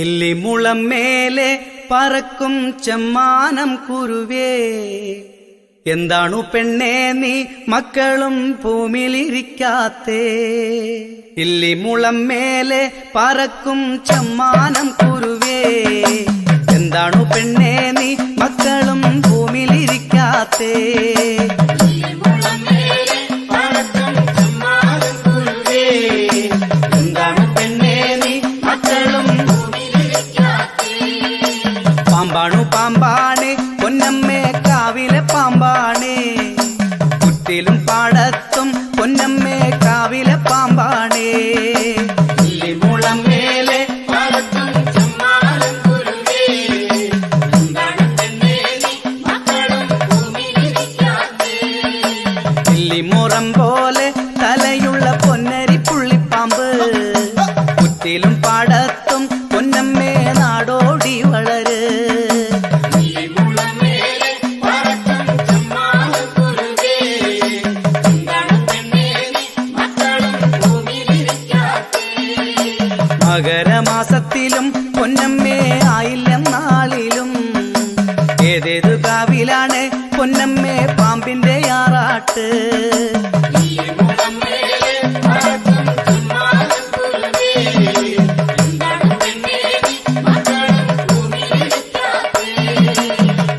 ഇല്ലിമുളം മേലെ പറക്കും ചെമ്മാനം കുരുവേ എന്താണു പെണ്ണേ നീ മക്കളും ഭൂമിയിലിരിക്കാത്തേ? ഇല്ലിമുളം മേലെ പറക്കും ചെമ്മാനം കുരുവേ എന്താണു പെണ്ണേ നീ മക്കളും ഭൂമിയിലിരിക്കാത്തേ?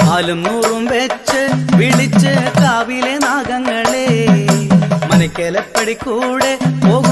പാലും നൂറും വെച്ച് വിളിച്ച് കാവിലെ നാഗങ്ങളെ മനക്കലപ്പടി കൂടെ പോകുന്നു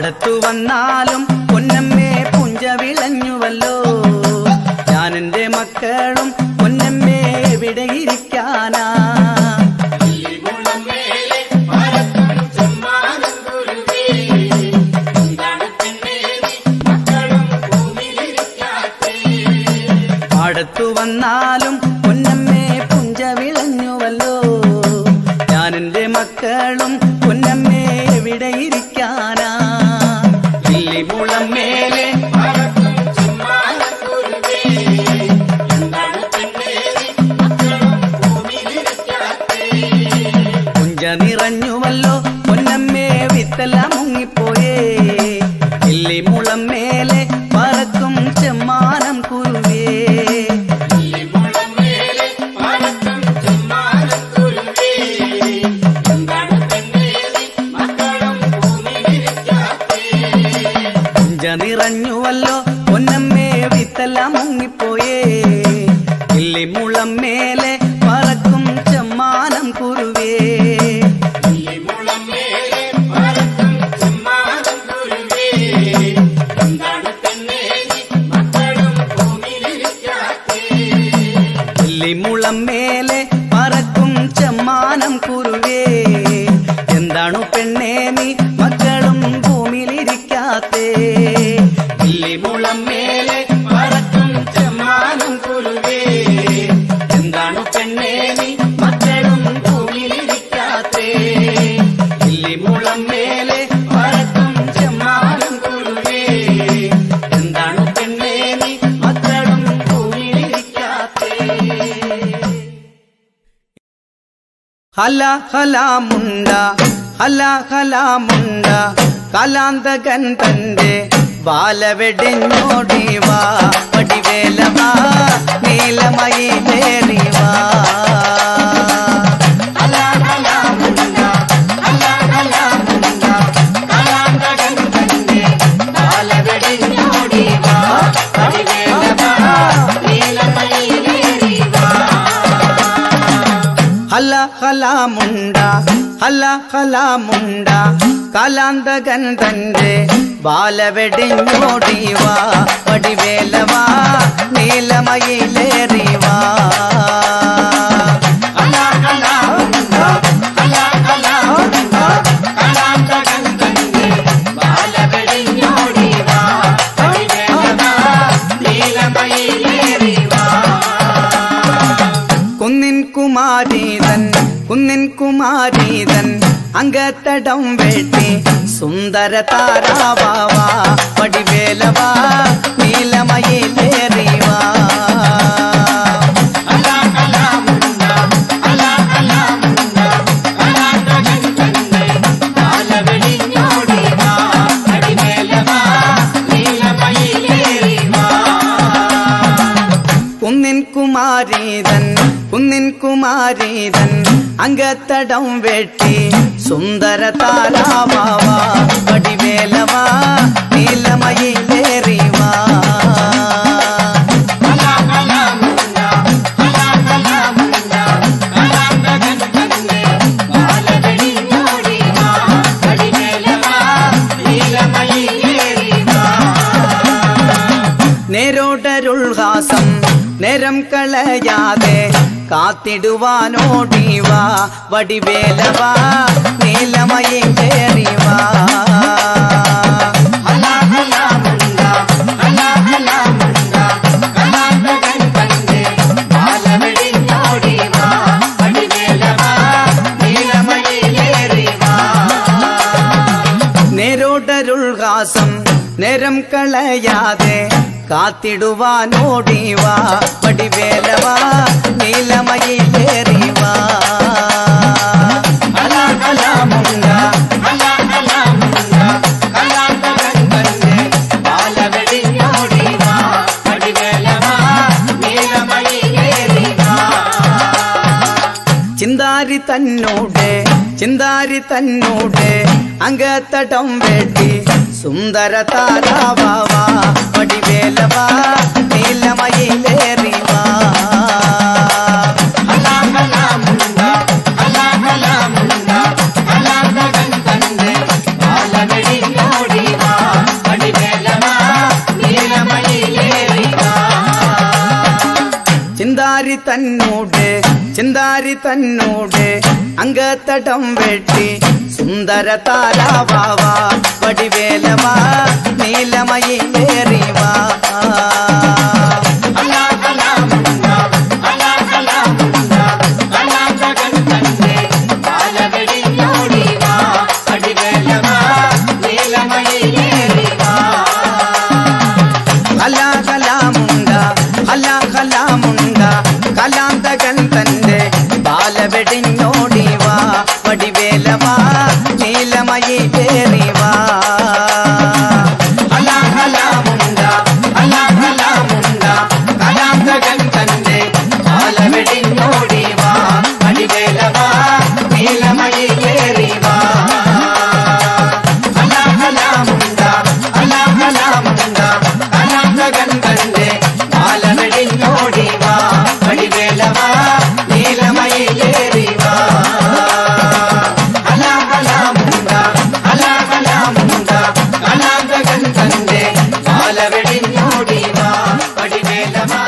പാടത്തു വന്നാലും പൊന്നമ്മേ പുഞ്ച വിളഞ്ഞുവല്ലോ ഞാൻ എന്റെ മക്കളും പൊന്നമ്മേ എവിടെ ഇരിക്കാനാ? പാടത്തു വന്നാലും പൊന്നമ്മേ പുഞ്ച വിളഞ്ഞുവല്ലോ ഞാൻ എന്റെ മക്കളും പൊന്നമ്മേ എവിടെ போயே. இல்லை முளம் மேலே பறக்கும் செம்மானம் குருவே. முளம் மேலே பறக்கும் செம்மானம் குருவே. எந்தானு பெண்ணே நீ ഹല ഹല മുണ്ട ഹല ഹല മുണ്ട കലാന്തകൻ തന്റെ ബാലവെടിഞ്ഞോടി വാ പടിവേലവാ നീലമയിലേറി വാ ஹலா முண்டா ஹலா ஹலா முண்டா கலாந்தகன் தந்தே பாலவெடிஞ்சோடிவா வடிவேலவா நீலமய அங்கத்தடம் வேட்டி சுந்தர தாராபாவா படிவேலவா நீலமயில் தேறிவா குமாரீதன் நின் குமாரீதன் அங்கத்தடம் வெட்டி சுந்தர தாராவாவா வடிவேலவா நீலமயிலேறிவா நேரோடருள்காசம் நேரம் களையாதே காத்திடுவானோடிவா வடிவேலவா? நீலமயங்கேறிவா நேரோடருள் காசம் நேரம் களையாதே. காத்திடுவா நோடிவா வடிவேலவா நீலமயில் ஏறிவா. சிந்தாரி தன்னோடு சிந்தாரி தன்னோடு அங்க தடம் வேட்டி சுந்தர தாராவாவா வடிவேலவா நீலமயிலேறிவா சிந்தாரி தன்னோடு சிந்தாரி தன்னோடு அங்கத்தடம் வெட்டி വടിവേലവാ നീലമയിലേറിവാ ഹല ഹലാമുണ്ട ഹല ഹലാമുണ്ട കലാന്തകൻ തന്റെ ബാലവെടിഞ്ഞോടിവാ படிமேலமா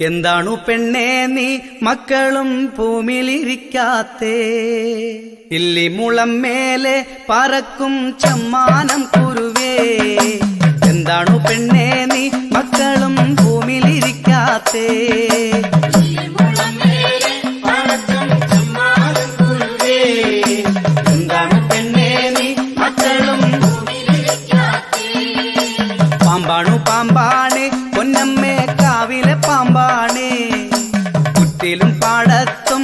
എന്താണു പെണ്ണേ നീ മക്കളും പൂമിലിരിക്കാത്തേ? ഇല്ലി മുളം മേലെ പറക്കും ചമ്മാനം കുരുവേ. എന്താണു പെണ്ണേ നീ മക്കളും ഭൂമിയിലിരിക്കാത്തേ